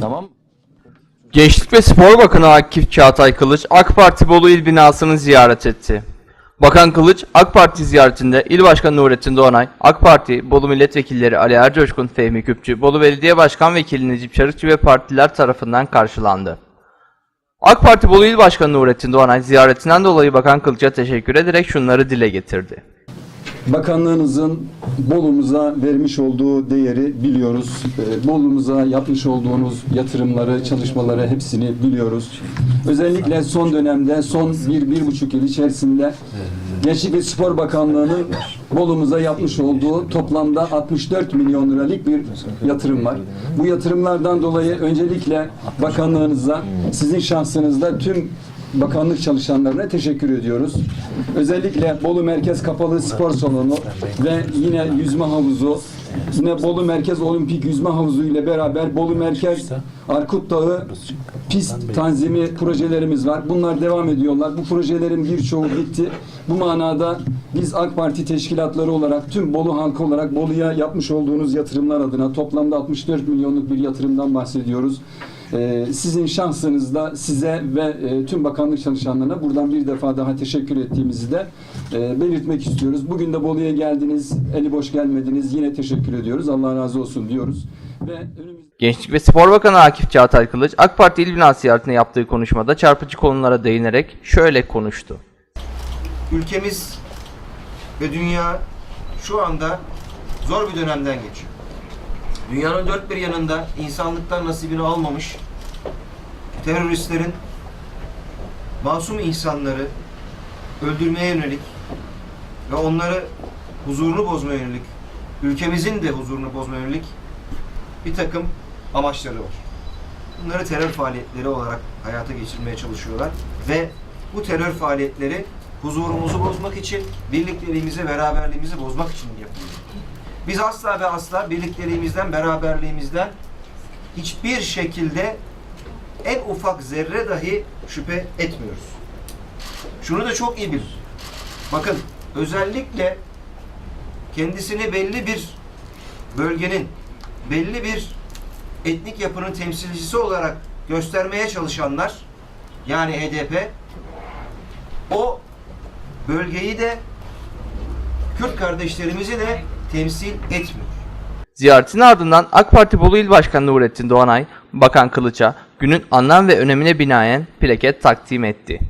Tamam. Gençlik ve Spor Bakanı Akif Çağatay Kılıç, AK Parti Bolu İl binasını ziyaret etti. Bakan Kılıç, AK Parti ziyaretinde İl Başkanı Nurettin Doğanay, AK Parti, Bolu Milletvekilleri Ali Ercoşkun, Fehmi Küpçü, Bolu Belediye Başkan Vekili Necip Çarıkçı ve partiler tarafından karşılandı. AK Parti Bolu İl Başkanı Nurettin Doğanay ziyaretinden dolayı Bakan Kılıç'a teşekkür ederek şunları dile getirdi. Bakanlığınızın Bolu'muza vermiş olduğu değeri biliyoruz. Ee, Bolu'muza yapmış olduğunuz yatırımları, çalışmaları hepsini biliyoruz. Özellikle son dönemde, son bir, bir buçuk yıl içerisinde Gençlik ve Spor Bakanlığı'nın Bolu'muza yapmış olduğu toplamda 64 milyon liralık bir yatırım var. Bu yatırımlardan dolayı öncelikle bakanlığınıza, sizin şahsınızda tüm bakanlık çalışanlarına teşekkür ediyoruz. Özellikle Bolu Merkez Kapalı Spor Salonu ve yine yüzme havuzu, yine Bolu Merkez Olimpik Yüzme Havuzu ile beraber Bolu Merkez Arkut Dağı pist tanzimi projelerimiz var. Bunlar devam ediyorlar. Bu projelerin birçoğu bitti. Bu manada biz AK Parti teşkilatları olarak tüm Bolu halkı olarak Bolu'ya yapmış olduğunuz yatırımlar adına toplamda 64 milyonluk bir yatırımdan bahsediyoruz. Ee, sizin şansınızda size ve e, tüm bakanlık çalışanlarına buradan bir defa daha teşekkür ettiğimizi de e, belirtmek istiyoruz. Bugün de Bolu'ya geldiniz, eli boş gelmediniz. Yine teşekkür ediyoruz. Allah razı olsun diyoruz. Ve önümüz Gençlik ve Spor Bakanı Akif Çağatay Kılıç, AK Parti İl Binası ziyaretinde yaptığı konuşmada çarpıcı konulara değinerek şöyle konuştu. ülkemiz ve dünya şu anda zor bir dönemden geçiyor. Dünyanın dört bir yanında insanlıktan nasibini almamış teröristlerin masum insanları öldürmeye yönelik ve onları huzurunu bozmaya yönelik, ülkemizin de huzurunu bozmaya yönelik bir takım amaçları var. Bunları terör faaliyetleri olarak hayata geçirmeye çalışıyorlar ve bu terör faaliyetleri huzurumuzu bozmak için, birlikteliğimizi, beraberliğimizi bozmak için yapılıyor. Biz asla ve asla birlikteliğimizden, beraberliğimizden hiçbir şekilde en ufak zerre dahi şüphe etmiyoruz. Şunu da çok iyi bilir. Bakın özellikle kendisini belli bir bölgenin, belli bir etnik yapının temsilcisi olarak göstermeye çalışanlar yani HDP o bölgeyi de Kürt kardeşlerimizi de temsil etmiyor. Ziyaretin ardından AK Parti Bolu İl Başkanı Nurettin Doğanay, Bakan Kılıç'a günün anlam ve önemine binaen plaket takdim etti.